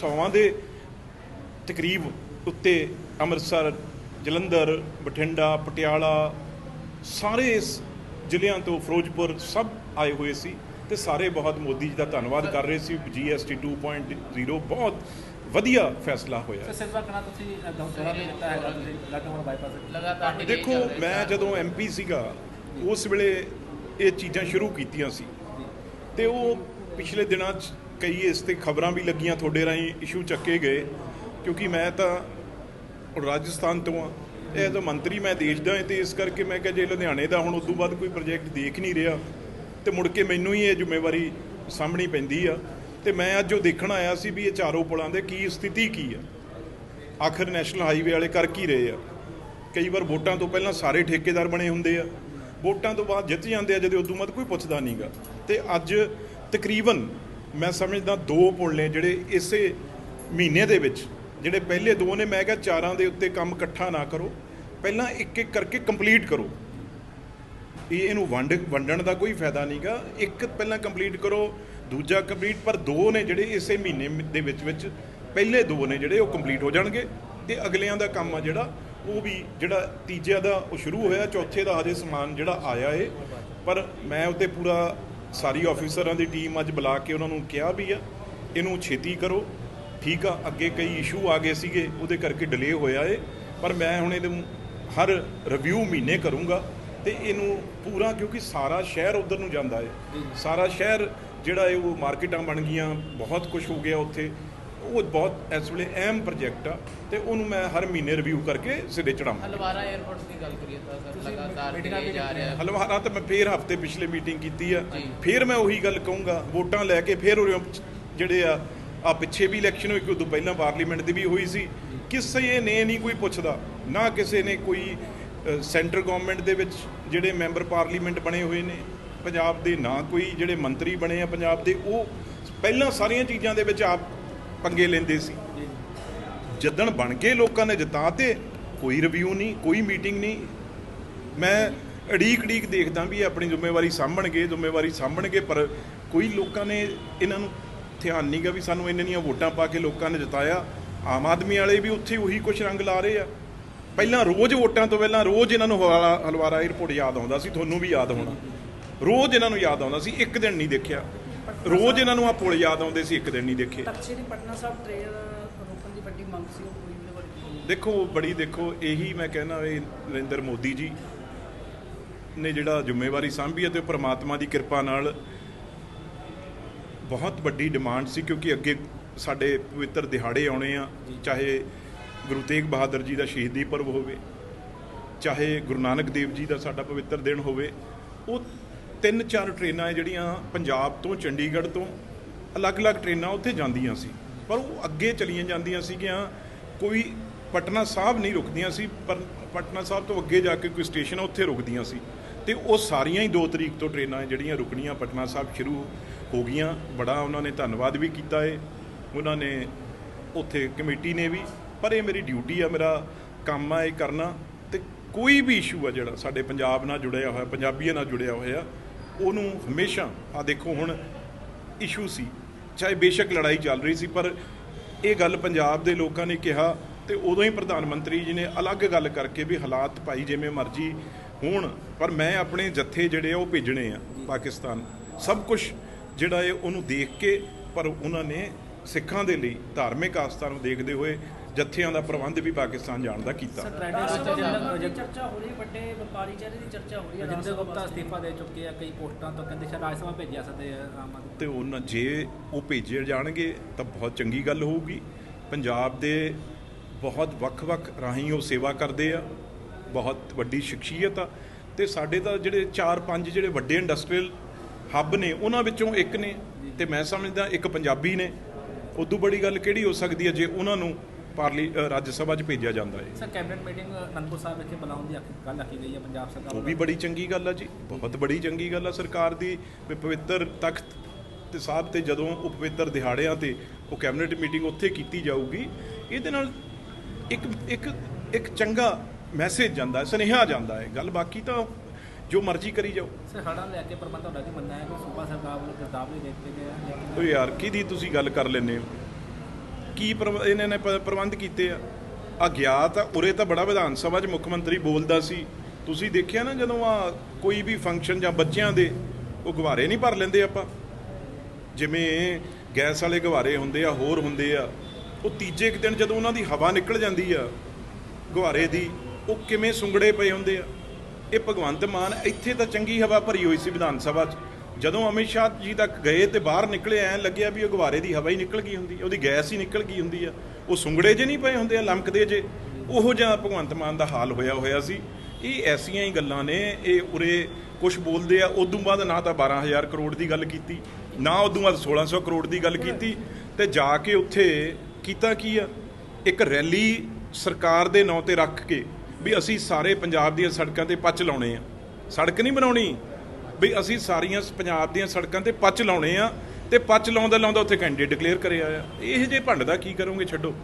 ਸੌਵਾਂ ਦੇ ਤਕਰੀਬ ਉੱਤੇ ਅੰਮ੍ਰਿਤਸਰ ਜਲੰਧਰ ਬਠਿੰਡਾ ਪਟਿਆਲਾ ਸਾਰੇ ਇਸ ਜ਼ਿਲ੍ਹਿਆਂ ਤੋਂ ਫਿਰੋਜ਼ਪੁਰ ਸਭ ਆਏ ਹੋਏ ਸੀ ਤੇ ਸਾਰੇ ਬਹੁਤ ਮੋਦੀ ਜੀ ਦਾ ਧੰਨਵਾਦ ਕਰ ਰਹੇ ਸੀ। ਜੀਐਸਟੀ 2.0 ਬਹੁਤ ਵਧੀਆ ਫੈਸਲਾ ਹੋਇਆ। ਸਰ ਸਿਲਵਾ ਕਨਾ ਤੁਸੀਂ ਦੌਰਾ ਵੀ ਦਿੱਤਾ ਹੈਗਾ ਤੁਸੀਂ ਲਗਾਤਾਰ ਬਾਈਪਾਸ ਲਗਾਤਾਰ ਡਿਲੇ ਦੇਖੋ ਮੈਂ ਜਦੋਂ ਐਮਪੀ ਸੀਗਾ ਉਸ ਵੇਲੇ ਇਹ ਚੀਜ਼ਾਂ ਸ਼ੁਰੂ ਕੀਤੀਆਂ ਸੀ। ਤੇ ਉਹ ਪਿਛਲੇ ਦਿਨਾਂ 'ਚ ਕਈ ਇਸ ਤੇ ਖਬਰਾਂ ਵੀ ਲੱਗੀਆਂ ਤੁਹਾਡੇ ਰਾਹੀਂ ਇਸ਼ੂ ਚੱਕੇ ਗਏ, ਕਿਉਂਕਿ ਮੈਂ ਤਾਂ ਰਾਜਸਥਾਨ ਤੋਂ ਆ ਇਹ ਤਾਂ ਮੰਤਰੀ ਮੈਂ ਦੇਸ਼ ਦਾ ਹਾਂ ਤੇ ਇਸ ਕਰਕੇ ਮੈਂ ਕਿਹਾ ਜੇ ਲੁਧਿਆਣੇ ਦਾ ਹੁਣ ਉਦੋਂ ਬਾਅਦ ਕੋਈ ਪ੍ਰੋਜੈਕਟ ਦੇਖ ਨਹੀਂ ਰਿਹਾ, ਤੇ ਮੁੜ ਕੇ ਮੈਨੂੰ ਹੀ ਇਹ ਜ਼ਿੰਮੇਵਾਰੀ ਸਾਹਮਣੀ ਪੈਂਦੀ ਆ। ਤੇ ਮੈਂ ਅੱਜ ਉਹ ਦੇਖਣ ਆਇਆ ਸੀ ਵੀ ਇਹ ਚਾਰੋਂ ਪੁਲਾਂ ਦੇ ਕੀ ਸਥਿਤੀ ਕੀ ਆ। ਆਖਰ ਨੈਸ਼ਨਲ ਹਾਈਵੇ ਵਾਲੇ ਕਰ ਕੀ ਰਹੇ ਆ। ਕਈ ਵਾਰ ਵੋਟਾਂ ਤੋਂ ਪਹਿਲਾਂ ਸਾਰੇ ਠੇਕੇਦਾਰ ਬਣੇ ਹੁੰਦੇ ਆ। ਵੋਟਾਂ ਤੋਂ ਬਾਅਦ ਜਿੱਤ ਜਾਂਦੇ ਆ, ਜਦੋਂ ਉਦੋਂ ਬਾਅਦ ਕੋਈ ਪੁੱਛਦਾ ਨਹੀਂਗਾ ਤੇ ਅੱਜ ਤਕਰੀਬਨ ਮੈਂ ਸਮਝਦਾ ਦੋ ਪੁਲ ਨੇ ਜਿਹੜੇ ਇਸੇ ਮਹੀਨੇ ਦੇ ਵਿੱਚ, ਜਿਹੜੇ ਪਹਿਲੇ ਦੋ ਨੇ, ਮੈਂ ਕਿਹਾ ਚਾਰਾਂ ਦੇ ਉੱਤੇ ਕੰਮ ਇਕੱਠਾ ਨਾ ਕਰੋ। ਪਹਿਲਾਂ ਇੱਕ ਇੱਕ ਕਰਕੇ ਕੰਪਲੀਟ ਕਰੋ। ਇਹ ਇਹਨੂੰ ਵੰਡ, ਵੰਡਣ ਦਾ ਕੋਈ ਫਾਇਦਾ ਨਹੀਂਗਾ। ਇੱਕ ਪਹਿਲਾਂ ਕੰਪਲੀਟ ਕਰੋ, ਦੂਜਾ ਕੰਪਲੀਟ ਪਰ ਦੋ ਨੇ ਜਿਹੜੇ ਇਸੇ ਮਹੀਨੇ ਦੇ ਵਿੱਚ ਵਿੱਚ ਪਹਿਲੇ ਦੋ ਨੇ ਜਿਹੜੇ ਉਹ ਕੰਪਲੀਟ ਹੋ ਜਾਣਗੇ। ਤੇ ਅਗਲਿਆਂ ਦਾ ਕੰਮ ਆ ਜਿਹੜਾ, ਉਹ ਵੀ ਜਿਹੜਾ ਤੀਜਿਆਂ ਦਾ ਉਹ ਸ਼ੁਰੂ ਹੋਇਆ, ਚੌਥੇ ਦਾ ਹਜੇ ਸਮਾਨ ਜਿਹੜਾ ਆਇਆ ਏ। ਪਰ ਮੈਂ ਉੱਤੇ ਪੂਰਾ ਸਾਰੀ ਆਫੀਸਰਾਂ ਦੀ ਟੀਮ ਅੱਜ ਬੁਲਾ ਕੇ ਉਹਨਾਂ ਨੂੰ ਕਿਹਾ ਵੀ ਆ, ਇਹਨੂੰ ਛੇਤੀ ਕਰੋ। ਠੀਕ ਆ, ਅੱਗੇ ਕਈ ਇਸ਼ੂ ਆ ਗਏ ਸੀਗੇ, ਉਹਦੇ ਕਰਕੇ ਡਿਲੇ ਹੋਇਆ ਏ। ਪਰ ਮੈਂ ਹੁਣ ਇਹਦੇ ਹਰ ਰਿਵਿਊ ਮਹੀਨੇ ਕਰੂੰਗਾ ਤੇ ਇਹਨੂੰ ਪੂਰਾ ਕਿਉਂਕਿ ਸਾਰਾ ਸ਼ਹਿਰ ਉਧਰ ਨੂੰ ਜਾਂਦਾ ਹੈ ਸਾਰਾ ਸ਼ਹਿਰ ਜਿਹੜਾ ਹੈ ਉਹ ਮਾਰਕੀਟਾਂ ਬਣ ਗਈਆਂ, ਬਹੁਤ ਕੁਝ ਹੋ ਗਿਆ ਉੱਥੇ। ਉਹ ਬਹੁਤ ਇਸ ਵੇਲੇ ਅਹਿਮ ਪ੍ਰੋਜੈਕਟ ਆ ਤੇ ਉਹਨੂੰ ਮੈਂ ਹਰ ਮਹੀਨੇ ਰਿਵਿਊ ਕਰਕੇ ਸਿਰੇ ਚੜਾਵਾਂ ਹਲਵਾਰਾ 에ਅਰਪੋਰਟ ਦੀ ਗੱਲ ਕਰੀਏ ਤਾਂ ਸਰ ਲਗਾਤਾਰ ਮੀਟਿੰਗਾਂ ਡਿਲੇ ਜਾ ਰਿਹਾ। ਹੈ। ਹਲਵਾਰਾ ਤਾਂ ਮੈਂ ਫੇਰ ਹਫ਼ਤੇ ਪਿਛਲੇ ਮੀਟਿੰਗ ਕੀਤੀ ਆ। ਫੇਰ ਮੈਂ ਉਹੀ ਗੱਲ ਕਹੂੰਗਾ ਵੋਟਾਂ ਲੈ ਕੇ ਫੇਰ ਉਰੇ ਜਿਹੜੇ ਆ ਆ ਪਿੱਛੇ ਵੀ ਇਲੈਕਸ਼ਨ ਹੋਈ ਕਿ ਉਦੋਂ ਪਹਿਲਾਂ ਪਾਰਲੀਮੈਂਟ ਦੀ ਵੀ ਹੋਈ ਸੀ। ਕਿਸੇ ਨੇ ਨਹੀਂ ਕੋਈ ਪੁੱਛਦਾ ਨਾ ਕਿਸੇ ਨੇ ਕੋਈ ਸੈਂਟਰ ਗਵਰਨਮੈਂਟ ਦੇ ਵਿੱਚ ਜਿਹੜੇ ਮੈਂਬਰ ਪਾਰਲੀਮੈਂਟ ਬਣੇ ਹੋਏ ਨੇ ਪੰਜਾਬ ਦੇ ਨਾ ਕੋਈ ਜਿਹੜੇ ਮੰਤਰੀ ਬਣੇ ਆ ਪੰਜਾਬ ਦੇ ਉਹ ਪਹਿਲਾਂ ਸਾਰੀਆਂ ਚੀਜ਼ਾਂ ਦੇ ਵਿੱਚ ਆਪ ਪੰਗੇ ਲੈਂਦੇ ਸੀ। ਜਿੱਦਣ ਬਣ ਕੇ ਲੋਕਾਂ ਨੇ ਜਿਤਾ ਤੇ ਕੋਈ ਰਿਵਿਊ ਨਹੀਂ, ਕੋਈ ਮੀਟਿੰਗ ਨਹੀਂ। ਮੈਂ ਅੜੀਕ ਅੜੀਕ ਦੇਖਦਾ ਵੀ ਆਪਣੀ ਜ਼ਿੰਮੇਵਾਰੀ ਸਾਂਭਣਗੇ ਜ਼ਿੰਮੇਵਾਰੀ ਸਾਂਭਣਗੇ, ਪਰ ਕੋਈ ਲੋਕਾਂ ਨੇ ਇਹਨਾਂ ਨੂੰ ਧਿਆਨ ਨਹੀਂਗਾ ਵੀ ਸਾਨੂੰ ਇੰਨੀਆਂ ਵੋਟਾਂ ਪਾ ਕੇ ਲੋਕਾਂ ਨੇ ਜਿਤਾਇਆ। ਆਮ ਆਦਮੀ ਵਾਲੇ ਵੀ ਉੱਥੇ ਉਹੀ ਕੁਛ ਰੰਗ ਲਾ ਰਹੇ ਆ। ਪਹਿਲਾਂ ਰੋਜ਼ ਵੋਟਾਂ ਤੋਂ ਪਹਿਲਾਂ ਰੋਜ਼ ਇਹਨਾਂ ਨੂੰ ਹਵਾਲਾ, ਹਲਵਾਰਾ 에ਅਰਪੋਰਟ ਯਾਦ ਆਉਂਦਾ ਸੀ, ਤੁਹਾਨੂੰ ਵੀ ਯਾਦ ਹੋਣਾ। ਰੋਜ਼ ਇਹਨਾਂ ਨੂੰ ਯਾਦ ਆਉਂਦਾ ਸੀ, ਇੱਕ ਦਿਨ ਨਹੀਂ ਦੇਖਿਆ। ਰੋਜ਼ ਇਹਨਾਂ ਨੂੰ ਆ ਪੁਲ ਯਾਦ ਆਉਂਦੇ ਸੀ ਇੱਕ ਦਿਨ ਨਹੀਂ ਦੇਖੇ। ਤਖਤ ਸ੍ਰੀ ਪਟਨਾ ਸਾਹਿਬ ਟ੍ਰੇਨ ਰੋਕਣ ਦੀ ਵੱਡੀ ਮੰਗ ਸੀ ਉਹ ਪੂਰੀ ਵੀ ਵੱਡੀ ਦੇਖੋ ਬੜੀ ਦੇਖੋ ਇਹੀ ਮੈਂ ਕਹਿਣਾ ਵੀ ਨਰਿੰਦਰ ਮੋਦੀ ਜੀ ਨੇ ਜਿਹੜਾ ਜ਼ਿੰਮੇਵਾਰੀ ਸਾਂਭੀ ਹੈ ਤੇ ਪ੍ਰਮਾਤਮਾ ਦੀ ਕਿਰਪਾ ਨਾਲ ਬਹੁਤ ਵੱਡੀ ਡਿਮਾਂਡ ਸੀ ਕਿਉਂਕਿ ਅੱਗੇ ਸਾਡੇ ਪਵਿੱਤਰ ਦਿਹਾੜੇ ਆਉਣੇ ਆ ਚਾਹੇ ਗੁਰੂ ਤੇਗ ਬਹਾਦਰ ਜੀ ਦਾ ਸ਼ਹੀਦੀ ਪਰਵ ਹੋਵੇ ਚਾਹੇ ਗੁਰੂ ਨਾਨਕ ਦੇਵ ਜੀ ਦਾ ਸਾਡਾ ਪਵਿੱਤਰ ਦਿਨ ਹੋਵੇ ਉਹ ਤਿੰਨ ਚਾਰ ਟ੍ਰੇਨਾਂ ਜਿਹੜੀਆਂ ਪੰਜਾਬ ਤੋਂ ਚੰਡੀਗੜ੍ਹ ਤੋਂ ਅਲੱਗ-ਅਲੱਗ ਟ੍ਰੇਨਾਂ ਉੱਥੇ ਜਾਂਦੀਆਂ ਸੀ। ਪਰ ਉਹ ਅੱਗੇ ਚਲੀਆਂ ਜਾਂਦੀਆਂ ਸੀਗੀਆਂ ਕੋਈ ਪਟਨਾ ਸਾਹਿਬ ਨਹੀਂ ਰੁਕਦੀਆਂ ਸੀ ਪਰ ਪਟਨਾ ਸਾਹਿਬ ਤੋਂ ਅੱਗੇ ਜਾ ਕੇ ਕੋਈ ਸਟੇਸ਼ਨ ਆ, ਉੱਥੇ ਰੁਕਦੀਆਂ ਸੀ। ਤੇ ਉਹ ਸਾਰੀਆਂ ਹੀ 2 ਤਰੀਕ ਤੋਂ ਟ੍ਰੇਨਾਂ ਜਿਹੜੀਆਂ ਰੁਕਣੀਆਂ ਪਟਨਾ ਸਾਹਿਬ ਸ਼ੁਰੂ ਹੋ ਗਈਆਂ। ਬੜਾ ਉਹਨਾਂ ਨੇ ਧੰਨਵਾਦ ਵੀ ਕੀਤਾ ਏ। ਉਹਨਾਂ ਨੇ ਉੱਥੇ ਕਮੇਟੀ ਨੇ ਵੀ ਪਰ ਇਹ ਮੇਰੀ ਡਿਊਟੀ ਆ ਮੇਰਾ ਕੰਮ ਆ ਇਹ ਕਰਨਾ। ਤੇ ਕੋਈ ਵੀ ਇਸ਼ੂ ਆ ਜਿਹੜਾ ਸਾਡੇ ਪੰਜਾਬ ਨਾਲ ਜੁੜਿਆ ਹੋਇਆ ਪੰਜਾਬੀਆਂ ਨਾਲ ਜੁੜਿਆ ਹੋਇਆ ਉਹਨੂੰ ਹਮੇਸ਼ਾ ਆ ਦੇਖੋ ਹੁਣ ਇਸ਼ੂ ਸੀ। ਚਾਹੇ ਬੇਸ਼ੱਕ ਲੜਾਈ ਚੱਲ ਰਹੀ ਸੀ, ਪਰ ਇਹ ਗੱਲ ਪੰਜਾਬ ਦੇ ਲੋਕਾਂ ਨੇ ਕਿਹਾ ਤੇ ਉਦੋਂ ਹੀ ਪ੍ਰਧਾਨ ਮੰਤਰੀ ਜੀ ਨੇ ਅਲੱਗ ਗੱਲ ਕਰਕੇ ਵੀ ਹਾਲਾਤ ਭਾਈ ਜਿਵੇਂ ਮਰਜ਼ੀ ਹੋਣ, ਪਰ ਮੈਂ ਆਪਣੇ ਜੱਥੇ ਜਿਹੜੇ ਆ ਉਹ ਭੇਜਣੇ ਆ ਪਾਕਿਸਤਾਨ। ਸਭ ਕੁਝ ਜਿਹੜਾ ਇਹ ਉਹਨੂੰ ਦੇਖ ਕੇ, ਪਰ ਉਹਨਾਂ ਨੇ ਸਿੱਖਾਂ ਦੇ ਲਈ ਧਾਰਮਿਕ ਆਸਥਾ ਨੂੰ ਦੇਖਦੇ ਹੋਏ ਜੱਥਿਆਂ ਦਾ ਪ੍ਰਬੰਧ ਵੀ ਪਾਕਿਸਤਾਨ ਜਾਣ ਦਾ ਕੀਤਾ। ਸਰ ਟ੍ਰੈਂਡ ਰਾਜ ਵਿੱਚ ਸਭਾ ਜਿੰਦਾ ਮੈਂਬਰਾਂ ਦੀ ਪ੍ਰੋਜੈਕਟ ਚਰਚਾ ਹੋ ਰਹੀ ਵੱਡੇ ਵਪਾਰੀ ਚਿਹਰੇ ਦੀ ਚਰਚਾ ਹੋ ਰਹੀ ਹੈ ਰਾਜ ਰਜਿੰਦਰ ਸਭਾ ਗੁਪਤਾ ਵਾਸਤੇ। ਅਸਤੀਫਾ ਦੇ ਚੁੱਕੇ ਆ ਕਈ ਪੋਸਟਾਂ ਤੋਂ ਕਹਿੰਦੇ ਸ਼ਾਇਦ ਰਾਜ ਸਭਾ ਭੇਜਿਆ ਸਕਦੇ ਆ ਆਮ ਆਦਮੀ ਤੇ ਉਹਨਾਂ ਜੇ ਉਹ ਭੇਜੇ ਜਾਣਗੇ ਤਾਂ ਬਹੁਤ ਚੰਗੀ ਗੱਲ ਹੋਊਗੀ। ਪੰਜਾਬ ਦੇ ਬਹੁਤ ਵੱਖ-ਵੱਖ ਰਾਹੀਂ ਉਹ ਸੇਵਾ ਕਰਦੇ ਆ ਬਹੁਤ ਵੱਡੀ ਸ਼ਖਸੀਅਤ ਆ। ਤੇ ਸਾਡੇ ਤਾਂ ਜਿਹੜੇ 4-5 ਜਿਹੜੇ ਵੱਡੇ ਇੰਡਸਟਰੀਅਲ ਹੱਬ ਨੇ ਉਹਨਾਂ ਵਿੱਚੋਂ ਇੱਕ ਨੇ। ਤੇ ਮੈਂ ਸਮਝਦਾ ਇੱਕ ਪੰਜਾਬੀ ਨੇ। ਉਦੋਂ ਬੜੀ ਗੱਲ ਕਿਹੜੀ ਹੋ ਸਕਦੀ ਹੈ ਜੇ ਉਹਨਾਂ ਨੂੰ ਪਾਰਲੀ ਰਾਜ ਸਭਾ 'ਚ ਭੇਜਿਆ ਜਾਂਦਾ ਹੈ। Sir cabinet meeting Anandpur Sahib ਵਿਖੇ ਬੁਲਾਉਣ ਦੀ ਗੱਲ ਆਖੀ ਗਈ ਹੈ ਪੰਜਾਬ ਸਰਕਾਰ ਉਹ ਵੀ ਬੜੀ ਚੰਗੀ ਗੱਲ ਆ ਜੀ ਬਹੁਤ ਬੜੀ ਚੰਗੀ ਗੱਲ ਆ। ਸਰਕਾਰ ਦੀ ਪਵਿੱਤਰ ਤਖਤ ਤੇ ਸਾਹਿਬ ਤੇ ਜਦੋਂ ਉਹ ਪਵਿੱਤਰ ਦਿਹਾੜਿਆਂ ਤੇ ਉਹ ਕੈਬਨਿਟ ਮੀਟਿੰਗ ਉੱਥੇ ਕੀਤੀ ਜਾਊਗੀ ਇਹਦੇ ਨਾਲ ਇੱਕ ਇੱਕ ਇੱਕ ਚੰਗਾ ਮੈਸੇਜ ਜਾਂਦਾ ਹੈ ਸੁਨੇਹਾ ਜਾਂਦਾ ਹੈ। ਗੱਲ ਬਾਕੀ ਤਾਂ ਜੋ ਮਰਜ਼ੀ ਕਰੀ ਜਾਓ। ਸਰ ਹੜ੍ਹਾਂ ਲੈ ਕੇ ਪ੍ਰਬੰਧ ਤੁਹਾਡਾ ਕੀ ਮੰਨਣਾ ਹੈ ਕਿ ਸੂਬਾ ਸਰਕਾਰ ਵੱਲੋਂ ਵੀ ਦੇ ਦਿੱਤੇ ਗਏ ਉਹ ਯਾਰ ਕਿਹਦੀ ਤੁਸੀਂ ਗੱਲ ਕਰ ਲੈਂਦੇ ਹੋ? ਕੀ ਪ੍ਰਬ- ਇਹਨਾਂ ਨੇ ਪ- ਪ੍ਰਬੰਧ ਕੀਤੇ ਆ? ਆ ਗਿਆ ਤਾਂ ਉਰੇ ਤਾਂ ਬੜਾ ਵਿਧਾਨ ਸਭਾ 'ਚ ਮੁੱਖ ਮੰਤਰੀ ਬੋਲਦਾ ਸੀ। ਤੁਸੀਂ ਦੇਖਿਆ ਨਾ ਜਦੋਂ ਆ ਕੋਈ ਵੀ ਫੰਕਸ਼ਨ ਜਾਂ ਬੱਚਿਆਂ ਦੇ ਉਹ ਗੁਬਾਰੇ ਨਹੀਂ ਭਰ ਲੈਂਦੇ ਆਪਾਂ? ਜਿਵੇਂ ਗੈਸ ਵਾਲੇ ਗੁਬਾਰੇ ਹੁੰਦੇ ਆ, ਹੋਰ ਹੁੰਦੇ ਆ, ਉਹ ਤੀਜੇ ਕੁ ਦਿਨ ਜਦੋਂ ਉਹਨਾਂ ਦੀ ਹਵਾ ਨਿਕਲ ਜਾਂਦੀ ਆ ਗੁਬਾਰੇ ਦੀ, ਉਹ ਕਿਵੇਂ ਸੁੰਗੜੇ ਪਏ ਹੁੰਦੇ ਆ? ਇਹ ਭਗਵੰਤ ਮਾਨ ਇੱਥੇ ਤਾਂ ਚੰਗੀ ਹਵਾ ਭਰੀ ਹੋਈ ਸੀ ਵਿਧਾਨ ਸਭਾ 'ਚ। ਜਦੋਂ ਅਮਿਤ ਸ਼ਾਹ ਜੀ ਤੱਕ ਗਏ ਤੇ ਬਾਹਰ ਨਿਕਲੇ, ਐ ਲੱਗਿਆ ਵੀ ਉਹ ਗੁਬਾਰੇ ਦੀ ਹਵਾ ਹੀ ਨਿਕਲ ਗਈ ਹੁੰਦੀ, ਉਹਦੀ ਗੈਸ ਹੀ ਨਿਕਲ ਗਈ ਹੁੰਦੀ ਆ। ਉਹ ਸੁੰਗੜੇ ਜੇ ਨਹੀਂ ਪਏ ਹੁੰਦੇ ਆ, ਲਮਕਦੇ ਜੇ। ਉਹੋ ਜਿਹਾ ਭਗਵੰਤ ਮਾਨ ਦਾ ਹਾਲ ਹੋਇਆ ਹੋਇਆ ਸੀ। ਇਹ ਐਸੀਆਂ ਹੀ ਗੱਲਾਂ ਨੇ, ਇਹ ਉਰੇ ਕੁਝ ਬੋਲਦੇ ਆ, ਉਦੋਂ ਬਾਅਦ ਨਾ ਤਾਂ 12000 ਕਰੋੜ ਦੀ ਗੱਲ ਕੀਤੀ, ਨਾ ਉਦੋਂ ਬਾਅਦ 1600 ਕਰੋੜ ਦੀ ਗੱਲ ਕੀਤੀ ਤੇ ਜਾ ਕੇ ਉੱਥੇ ਕੀਤਾ ਕੀ ਆ? ਇੱਕ ਰੈਲੀ ਸਰਕਾਰ ਦੇ ਨਾਂ ਤੇ ਰੱਖ ਕੇ ਵੀ ਅਸੀਂ ਸਾਰੇ ਪੰਜਾਬ ਦੀਆਂ ਸੜਕਾਂ ਤੇ ਪੱਚ ਲਾਉਣੇ ਆ। ਸੜਕ ਨਹੀਂ ਬਣਾਉਣੀ। ਵੀ ਅਸੀਂ ਸਾਰੀਆਂ ਪੰਜਾਬ ਦੀਆਂ ਸੜਕਾਂ ਤੇ ਪੱਚ ਲਾਉਣੇ ਆ ਤੇ ਪੱਚ ਲਾਉਂਦਾ ਲਾਉਂਦਾ ਉੱਥੇ ਕੈਂਡੀਡੇਟ ਡਿਕਲੇਅਰ ਕਰਿਆ ਆ। ਇਹ ਜੇ ਭੰਡ ਦਾ ਕੀ ਕਰੋਗੇ, ਛੱਡੋ।